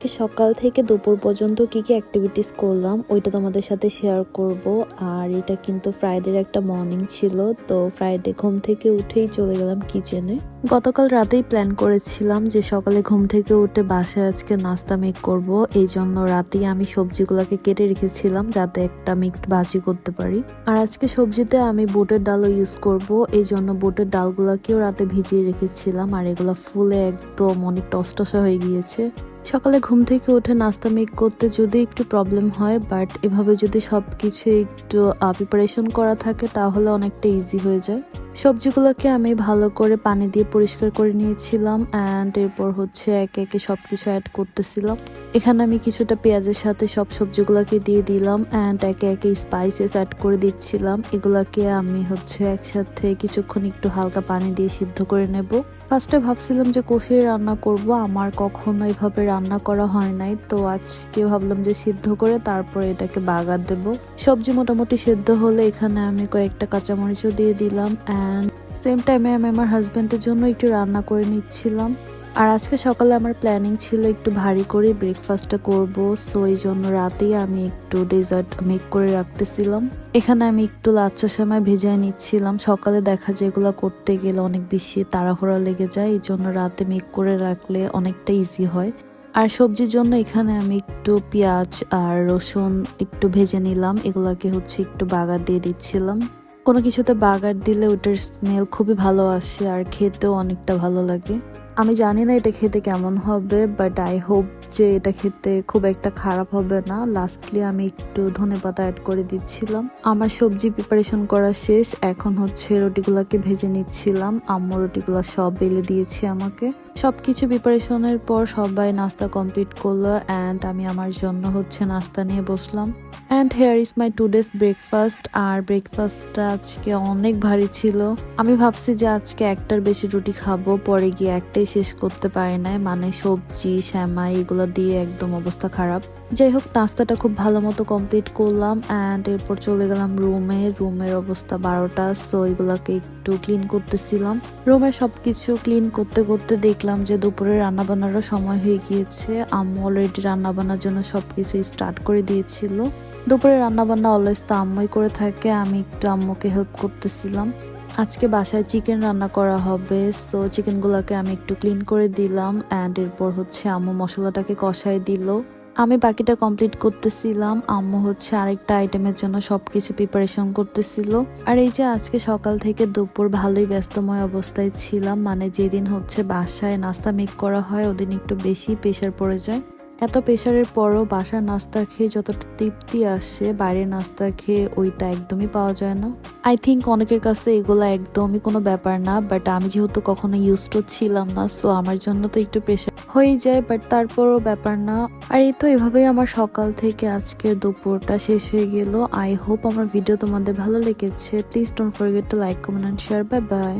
আজকে সকাল থেকে দুপুর পর্যন্ত কি কি অ্যাক্টিভিটিস করলাম, ওইটা তোমাদের সাথে শেয়ার করব। আর এটা কিন্তু ফ্রাইডের একটা মর্নিং ছিল, তো ফ্রাইডে ঘুম থেকে উঠেই চলে গেলাম কিচেনে গতকাল রাতেই প্ল্যান করেছিলাম যে সকালে ঘুম থেকে উঠে বাসায় আজকে নাস্তা মেক করব এই জন্য রাতেই আমি সবজিগুলোকে কেটে রেখেছিলাম যাতে একটা মিক্সড ভাজি করতে পারি। আর আজকে সবজিতে আমি বুটের ডালও ইউজ করব এই জন্য বুটের ডালগুলোকেও রাতে ভিজিয়ে রেখেছিলাম, আর এগুলো ফুলে একদম অনেক টসটসা হয়ে গিয়েছে। সকালে ঘুম থেকে উঠে নাস্তা মেক করতে যদি একটু প্রবলেম হয় বাট এভাবে যদি সব কিছু একটু প্রিপারেশন করা থাকে, তাহলে অনেকটা ইজি হয়ে যায়। সবজিগুলোকে আমি ভালো করে পানি দিয়ে পরিষ্কার করে নিয়েছিলাম অ্যান্ড এরপর হচ্ছে একে একে সব কিছু অ্যাড করতেছিলাম। এখানে আমি কিছুটা পেঁয়াজের সাথে সব সবজিগুলোকে দিয়ে দিলাম অ্যান্ড একে একে স্পাইসেস অ্যাড করে দিচ্ছিলাম। এগুলাকে আমি হচ্ছে একসাথে কিছুক্ষণ একটু হালকা পানি দিয়ে সিদ্ধ করে নেব। ফার্স্টে ভাবছিলাম যে কষিয়ে রান্না করব, আমার কখনো এইভাবে রান্না করা হয় নাই। তো আজকে ভাবলাম যে সিদ্ধ করে তারপরে এটাকে বাগার দেব। সবজি মোটামুটি সিদ্ধ হলে এখানে আমি কয়েকটা কাঁচামরিচও দিয়ে দিলাম অ্যান্ড সেম টাইমে আমি আমার হাজব্যান্ডের জন্য একটু রান্না করে নিচ্ছিলাম। আর আজকে সকালে আমার প্ল্যানিং ছিল একটু ভারী করে ব্রেকফাস্টটা করব সো এই জন্য রাতেই আমি একটু ডেজার্ট মেক করে রাখতেছিলাম। এখানে আমি একটু লাচ্চা সময় ভেজায় নিচ্ছিলাম। সকালে দেখা যায় এগুলো করতে গেলে অনেক বেশি তাড়াহুড়া লেগে যায়, এই জন্য রাতে মেক করে রাখলে অনেকটা ইজি হয়। আর সবজির জন্য এখানে আমি একটু পেঁয়াজ আর রসুন একটু ভেজে নিলাম। এগুলাকে হচ্ছে একটু বাগার দিয়ে দিচ্ছিলাম। কোনো কিছুতে বাগার দিলে ওটার স্মেল খুবই ভালো আসে আর খেতেও অনেকটা ভালো লাগে। আমি জানি না এটা খেতে কেমন হবে বাট আই হোপ যে এটা খেতে খুব একটা খারাপ হবে না। লাস্টলি আমি একটু ধনে পাতা অ্যাড করে দিচ্ছিলাম। আমার সবজি প্রিপারেশন করা শেষ। এখন হচ্ছে রুটিগুলোকে ভেজে নিচ্ছিলাম। আম্মু রুটিগুলো সব বেলে দিয়েছি আমাকে। সব কিছু প্রিপারেশনের পর সবাই নাস্তা কমপ্লিট করল অ্যান্ড আমি আমার জন্য হচ্ছে নাস্তা নিয়ে বসলাম। And here is my today's breakfast আর ব্রেকফাস্টটা আজকে অনেক ভারী ছিল। আমি ভাবছি যে আজকে একটার বেশি রুটি খাব, পরে গিয়ে একটাই শেষ করতে পারি নাই মানে সবজি, শ্যামাই, এগুলো দিয়ে একদম অবস্থা খারাপ। যাই হোক, নাস্তাটা খুব ভালো মতো কমপ্লিট করলাম অ্যান্ড এরপর চলে গেলাম রুমে রুমের অবস্থা বারোটা সো এগুলাকে একটু ক্লিন করতেছিলাম। রুমের সবকিছু ক্লিন করতে করতে দেখলাম যে দুপুরে রান্না বান্নারও সময় হয়ে গিয়েছে। আম্মু অলরেডি রান্না বান্নার জন্য সবকিছু স্টার্ট করে দিয়েছিল। দুপুরে রান্না বান্না অলওয়েজ তো আম্মুই করে থাকে, আমি একটু আম্মুকে হেল্প করতেছিলাম। আজকে বাসায় চিকেন রান্না করা হবে সো চিকেনগুলোকে আমি একটু ক্লিন করে দিলাম অ্যান্ড এরপর হচ্ছে আম্মু মশলাটাকে কষাই দিল। আমি বাকিটা কমপ্লিট করতেছিলাম, আম্মু হচ্ছে আরেকটা আইটেমের জন্য সব কিছু প্রিপারেশন করতেছিল। আর এই যে আজকে সকাল থেকে দুপুর ভালোই ব্যস্তময় অবস্থায় ছিলাম মানে যেদিন হচ্ছে বাসায় নাস্তা মেক করা হয়, ওদিন একটু বেশি প্রেশার পড়ে যায়। এত প্রেশারের পরও বাসার নাস্তা খেয়ে যতটা তৃপ্তি আসে, বাইরের নাস্তা খেয়ে ওইটা একদমই পাওয়া যায় না। আই থিঙ্ক অনেকের কাছে এগুলো একদমই কোনো ব্যাপার না বাট আমি যেহেতু কখনো ইউজ টু ছিলাম না সো আমার জন্য তো একটু প্রেশার হয়ে যায় বাট তারপরও ব্যাপার না। আর এই তো এভাবেই আমার সকাল থেকে আজকের দুপুরটা শেষ হয়ে গেল। আই হোপ আমার ভিডিও তোমাদের ভালো লেগেছে। Please don't forget to like comment and share bye bye